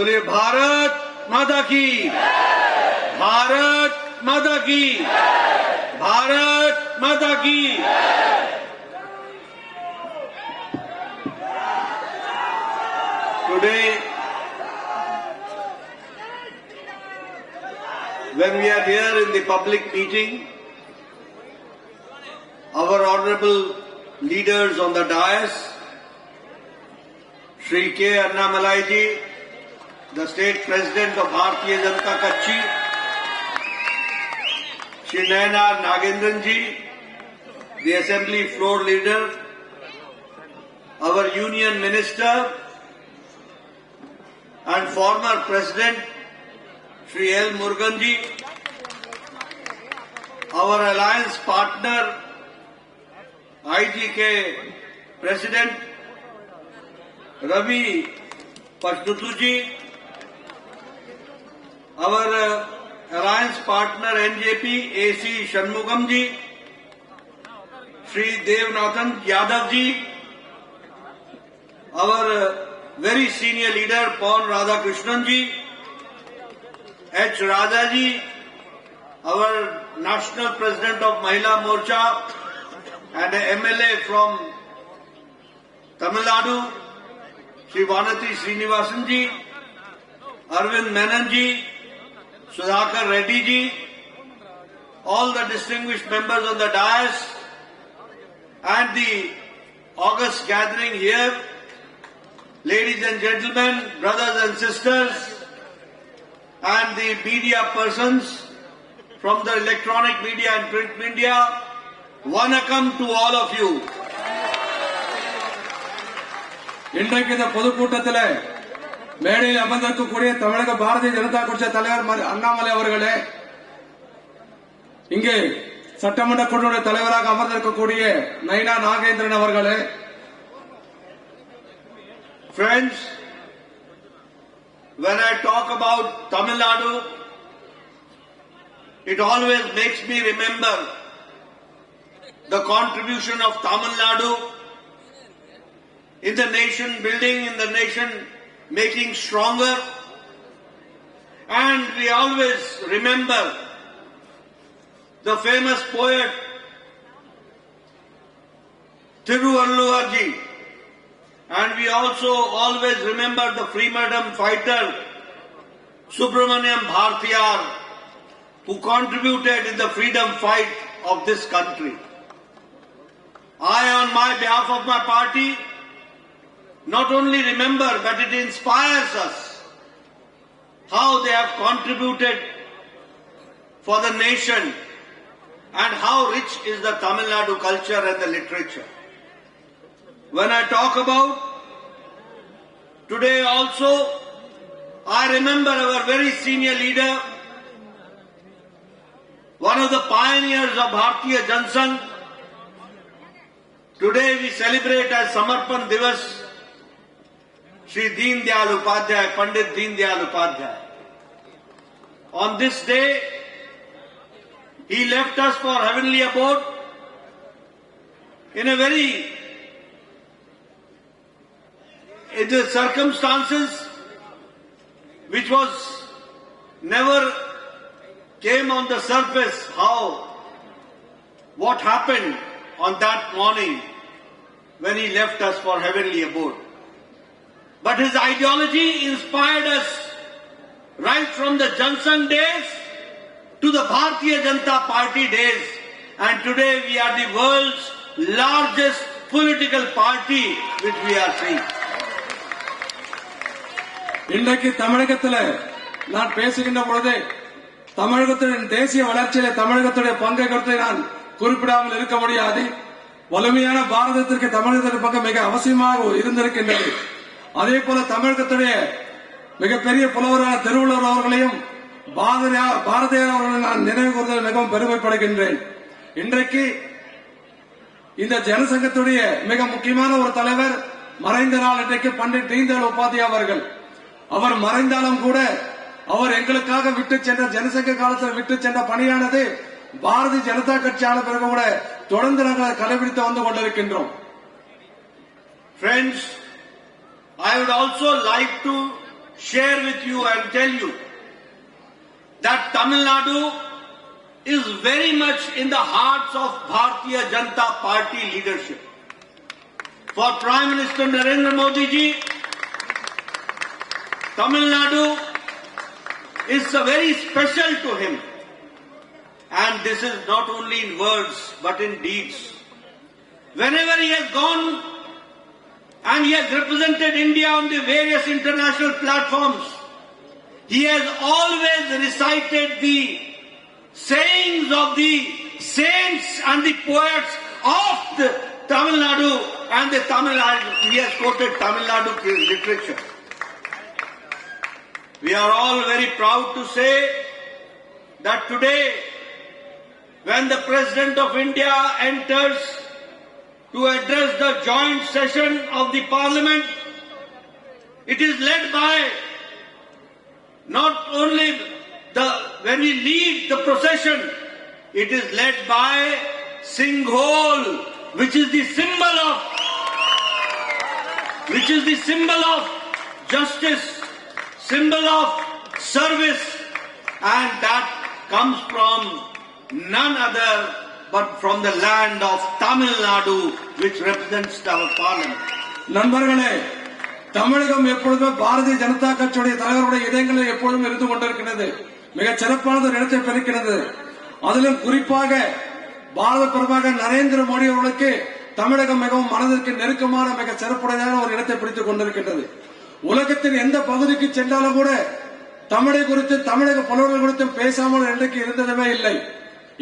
बोलिए भारत माता की भारत माता की भारत माता की Today, when we are here in the public meeting, our honorable leaders on the dais, Sri K. Annamalai ji, the state president of Bharatiya Janata Kachhi, Sri Nayanar Nagendran ji, the assembly floor leader, our union minister and former president Sri L. Murugan ji, our alliance partner IGK president Ravi Pashtutu ji, uh, NJP AC Shanmugam ji, Sri Devnathan Yadav ji, our uh, very senior leader Paul Radhakrishnan ji, H. Radha ji, our national president of Mahila Morcha and a MLA from Tamil Nadu, Sri Vanati Srinivasan ji, Arvind Menon ji, Sudhakar Reddy ji, all the distinguished members on the dais and the August gathering here, ladies and gentlemen, brothers and sisters, and the media persons from the electronic media and print media, Vanakkam to all of you. இன்றைக்கு இந்த பொதுக்கூட்டத்தில் மேடையில் அமர்ந்திருக்கக்கூடிய தமிழக பாரதிய ஜனதா கட்சி தலைவர் ம- அண்ணாமலை அவர்களே இங்கே சட்டமன்ற குழுவுடைய தலைவராக அமர்ந்திருக்கக்கூடிய நைனா நாகேந்திரன் அவர்களே Friends, when I talk about Tamil Nadu, it always makes me remember the contribution of Tamil Nadu in the nation building, in the nation making stronger. And we always remember the famous poet Tiruvalluvar ji. And we also always remember the freedom fighter Subramaniam Bhartiyar who contributed in the freedom fight of this country. I, on my behalf of my party, not only remember but it inspires us how they have contributed for the nation and how rich is the Tamil Nadu culture and the literature. When I talk about today also, I remember our very senior leader, one of the pioneers of Bharatiya Jansangh. Today we celebrate as Samarpan Divas Sri Deen Upadhyay, Pandit Deen Upadhyay. On this day, he left us for heavenly abode in a very in the circumstances which was never came on the surface how what happened on that morning when he left us for heavenly abode. But his ideology inspired us right from the Johnson days to the Bharatiya Janata Party days. And today we are the world's largest political party which we are seeing. இன்றைக்கு தமிழகத்தில் நான் பேசுகின்ற பொழுது தமிழகத்தின் தேசிய வளர்ச்சியில தமிழகத்துடைய பங்கை கருத்தை நான் குறிப்பிடாமல் இருக்க முடியாது வலிமையான பாரதத்திற்கு தமிழகத்தின் பங்கு மிக அவசியமாக இருந்திருக்கின்றது அதே போல தமிழகத்துடைய மிகப்பெரிய புலவரான திருவள்ளுவர் அவர்களையும் பாரதியார் பாரதியார் அவர்களை நான் நினைவு கூறுதல் மிகவும் பெருமைப்படுகின்றேன். இன்றைக்கு இந்த ஜனசங்கத்துடைய மிக முக்கியமான ஒரு தலைவர் மறைந்த நாள் இன்றைக்கு பண்டிட் தீன்தயாள் உபாத்யா அவர்கள். அவர் மறைந்தாலும் கூட அவர் எங்களுக்காக விட்டு சென்ற ஜனசங்க காலத்தில் விட்டு சென்ற பணியானது பாரதிய ஜனதா கட்சியான பிறகு கூட தொடர்ந்து நாங்கள் கடைபிடித்து வந்து கொண்டிருக்கின்றோம். Friends, I would also like to share with you and tell you that Tamil Nadu is very much in the hearts of Bharatiya Janata Party leadership. For Prime Minister Narendra Modi ji, Tamil Nadu is very special to him. And this is not only in words but in deeds. Whenever he has gone and he has represented India on the various international platforms, he has always recited the sayings of the saints and the poets of the Tamil Nadu and the Tamil Nadu, he has quoted Tamil Nadu literature. We are all very proud to say that today, when the President of India enters to address the joint session of the Parliament, it is led by not only the, when we lead the procession, it is led by Singhol, which is the symbol of, which is the symbol of justice, symbol of service, and that comes from none other but from the land of Tamil Nadu, which represents our parliament. நண்பர்களே தமிழகம் எப்பொழுதுமே பாரதிய ஜனதா கட்சியுடைய தலைவருடைய இதயங்களில் எப்பொழுதும் இருந்து கொண்டிருக்கிறது. மிக சிறப்பானது ஒரு இடத்தை பெருக்கிறது அதிலும் குறிப்பாக பாரத பிரதமர் நரேந்திர மோடி அவர்களுக்கு தமிழகம் மிகவும் மனதிற்கு நெருக்கமான மிக சிறப்புடையதான ஒரு இடத்தை பிடித்துக் கொண்டிருக்கின்றது. உலகத்தின் எந்த பகுதிக்கு சென்றாலும் கூட தமிழை குறித்து தமிழக புலவர்கள் குறித்து பேசாமல் இன்றைக்கு இருந்ததுமே இல்லை.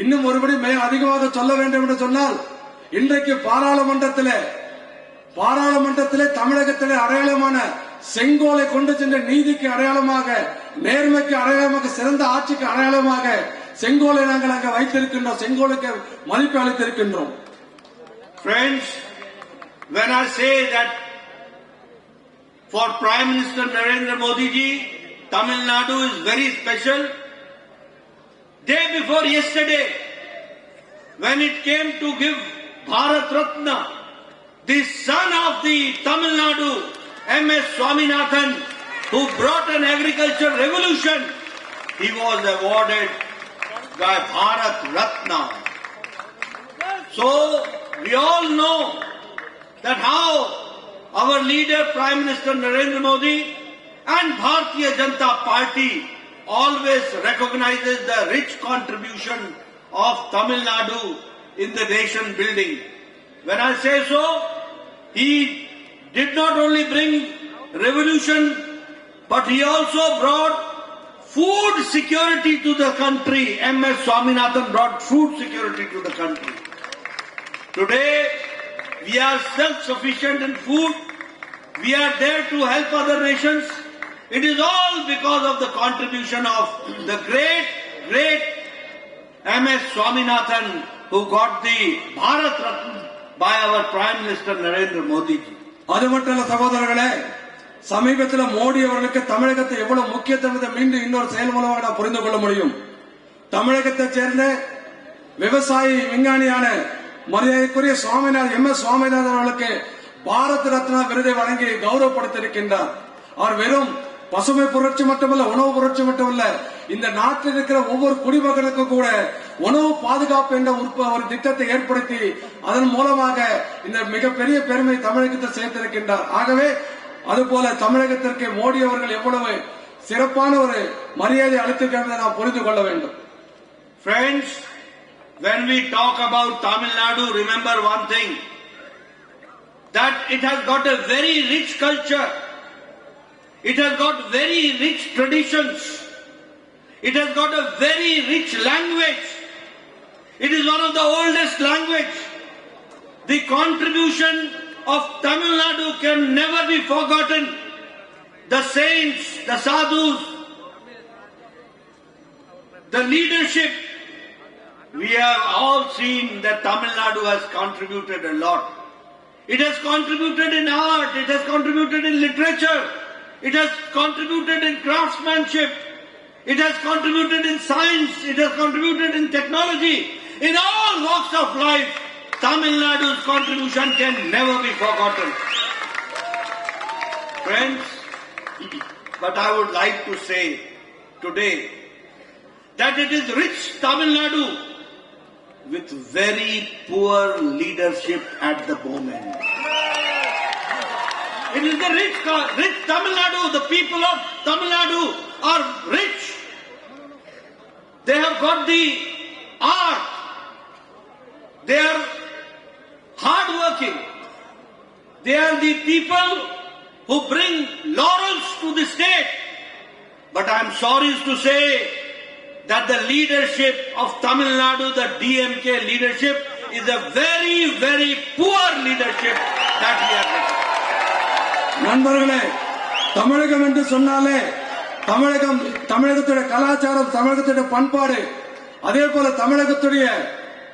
இன்னும் ஒருபடி மிக அதிகமாக சொல்ல வேண்டும் என்று சொன்னால் இன்றைக்கு பாராளுமன்றத்திலே பாராளுமன்றத்திலே தமிழகத்திலே அடையாளமான செங்கோலை கொண்டு சென்ற நீதிக்கு அடையாளமாக நேர்மைக்கு அடையாளமாக சிறந்த ஆட்சிக்கு அடையாளமாக செங்கோலை நாங்கள் அங்கே வைத்திருக்கின்றோம் செங்கோலுக்கு மதிப்பு அளித்திருக்கின்றோம். Friends, when I say that for Prime Minister Narendra Modi ji, Tamil Nadu is very special, day before yesterday, when it came to give Bharat Ratna, the son of the Tamil Nadu, M.S. Swaminathan, who brought an agriculture revolution, he was awarded by Bharat Ratna. So, we all know that how our leader, Prime Minister Narendra Modi and Bharatiya Janata Party always recognizes the rich contribution of Tamil Nadu in the nation building. When I say so, he did not only bring revolution, but he also brought food security to the country. M.S. Swaminathan brought food security to the country. Today, we are self-sufficient in food. We are there to help other nations. It is all because of the contribution of the great, great M.S. Swaminathan who got the Bharat Ratna by our Prime Minister Narendra Modi ji. அது மட்டும் இல்ல சகோதரர்களே சமீபத்தில் மோடி அவர்களுக்கு தமிழகத்தை எவ்வளவு முக்கியத்துவத்தை மீண்டும் இன்னொரு செயல் மூலமாக நாம் புரிந்து கொள்ள முடியும். தமிழகத்தை சேர்ந்த விவசாயி விஞ்ஞானியான மரியாதைக்குரிய சுவாமிநாதன் எம். எஸ். சுவாமிநாதன் அவர்களுக்கு பாரத் ரத்னா விருதை வழங்கி கௌரவப்படுத்தியிருக்கின்றார். அவர் வெறும் பசுமை புரட்சி மட்டுமல்ல உணவு புரட்சி மட்டுமல்ல இந்த நாட்டில் இருக்கிற ஒவ்வொரு குடிமகனுக்கு கூட உணவு பாதுகாப்பு என்ற உற்ப- ஒரு திட்டத்தை ஏற்படுத்தி அதன் மூலமாக இந்த மிகப்பெரிய பெருமை தமிழகத்தை சேர்த்திருக்கின்றார் ஆகவே அதுபோல தமிழகத்திற்கு மோடி அவர்கள் எவ்வளவு சிறப்பான ஒரு மரியாதை அளித்திருக்கிறது நாம் புரிந்து கொள்ள வேண்டும் Friends, when we talk about Tamil Nadu, remember one thing that it has got a very rich culture. It has got very rich traditions. It has got a very rich language. It is one of the oldest language. The contribution of Tamil Nadu can never be forgotten. The saints, the sadhus, the leadership, we have all seen that Tamil Nadu has contributed a lot. It has contributed in art, it has contributed in literature, it has contributed in craftsmanship, it has contributed in science, it has contributed in technology. In all walks of life, Tamil Nadu's contribution can never be forgotten. Friends, But I would like to say today that it is rich Tamil Nadu with very poor leadership at the moment. It is the rich, rich Tamil Nadu. The people of Tamil Nadu are rich. They have got the art. They are hardworking. They are the people who bring laurels to the state. But I am sorry to say that the leadership of Tamil Nadu, the DMK leadership, is a very, very poor leadership that we are getting. நண்பர்களே தமிழகம் என்று சொன்னாலே தமிழகம் தமிழகத்துடைய கலாச்சாரம் தமிழகத்துடைய பண்பாடு அதே போல தமிழகத்துடைய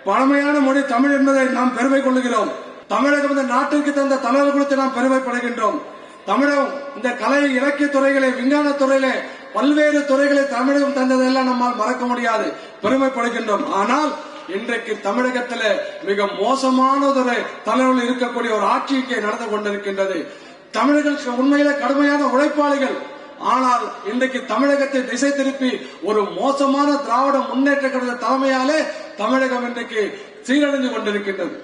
பழமையான மொழி தமிழ் என்பதை நாம் பெருமை கொள்ளுகிறோம். தமிழகம் இந்த நாட்டிற்கு தந்த தலைவர் குறித்து நாம் பெருமைப்படுகின்றோம். தமிழகம் இந்த கலை இலக்கிய துறைகளை விஞ்ஞான துறையிலே பல்வேறு துறைகளை தமிழகம் தந்ததெல்லாம் நம்மால் மறக்க முடியாது. பெருமைப்படுகின்றோம். ஆனால் இன்றைக்கு தமிழகத்தில் மிக மோசமானதொரு தலைவர்கள் இருக்கக்கூடிய ஒரு ஆட்சி நடந்து கொண்டிருக்கின்றது. தமிழர்களுக்கு உண்மையில கடுமையான உழைப்பாளிகள். ஆனால் இன்றைக்கு தமிழகத்தை திசை திருப்பி ஒரு மோசமான திராவிட முன்னேற்ற கழக தலைமையாலே தமிழகம் இன்றைக்கு சீரழிந்து கொண்டிருக்கின்றது.